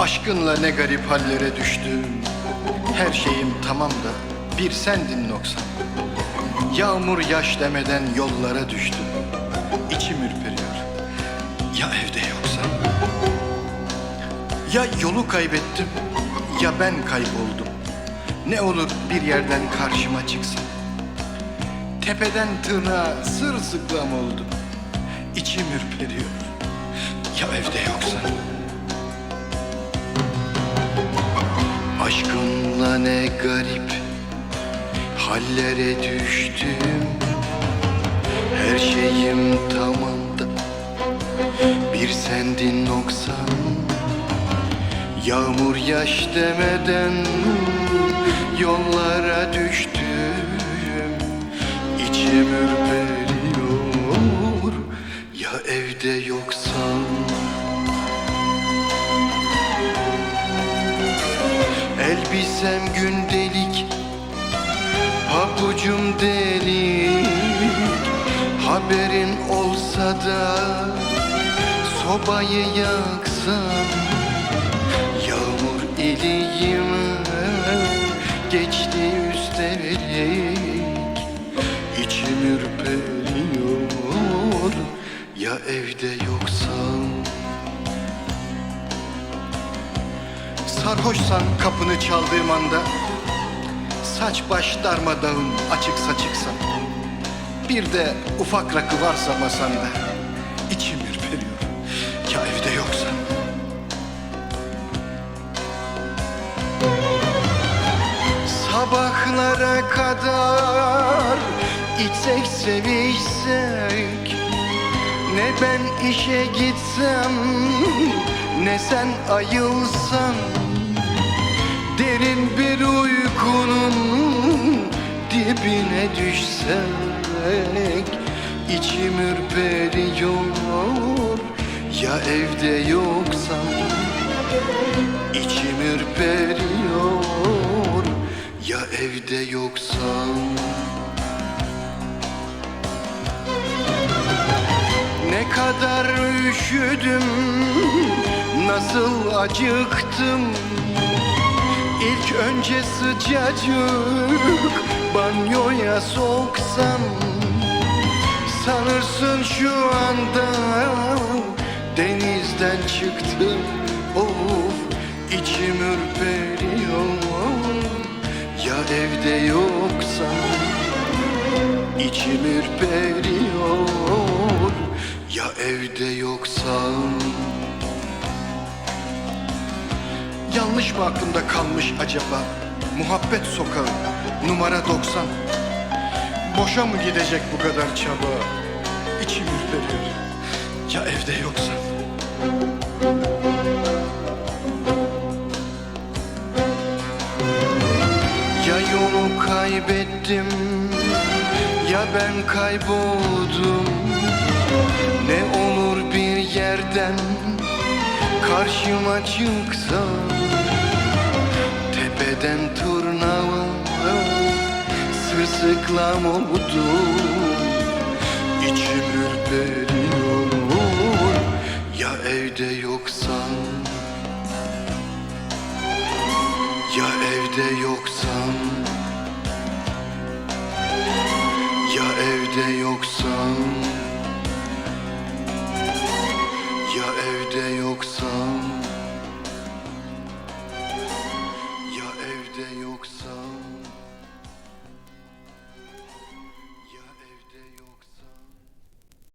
Aşkınla ne garip hallere düştüm. Her şeyim tamam da bir sendin noksan. Yağmur yaş demeden yollara düştüm. İçim ürperiyor. Ya evde yoksan Ya yolu kaybettim ya ben kayboldum. Ne olur bir yerden karşıma çıksan Tepeden tırnağa sırılsıklam oldum. İçim ürperiyor. Ya evde yoksan Aşkınla ne garip hallere düştüm. Her şeyim tamam da bir sendin noksan. Yağmur yaş demeden yollara düştüm. İçim ürperiyor. Ya evde yoksan Elbisem gündelik Pabucum delik. Haberin olsa da Sobayı yaksam Yağmur iliğime Geçti üstelik. İçim ürperiyor Ya evde yoksan Sarhoşsan kapını çaldığım anda Saç baş darmadağın açık saçıksan Bir de ufak rakı varsa masanda içim ürperiyor Ya evde yoksan Sabahlara kadar içsek sevişsek Ne ben işe gitsem ne sen ayılsan Derin bir uykunun dibine düşsek içim ürperiyor. Ya evde yoksan İçim ürperiyor. Ya evde yoksan Ne kadar üşüdüm, nasıl acıktım İlk önce sıcacık banyoya soksam Sanırsın şu anda denizden çıktım. Of içim ürperiyor ya evde yoksan İçim ürperiyor. Ya evde yoksan Yanlış mı aklımda kalmış acaba? Muhabbet sokağı numara 90 Boşa mı gidecek bu kadar çaba? İçim ürperiyor. Ya evde yoksan Ya yolu kaybettim ya ben kayboldum. Ne olur bir yerden karşıma çıksa Tepeden turnava sırsıklam oldu? İçim ürperiyor. Ya evde yoksan Ya evde yoksan Ya evde yoksan Ya evde yoksan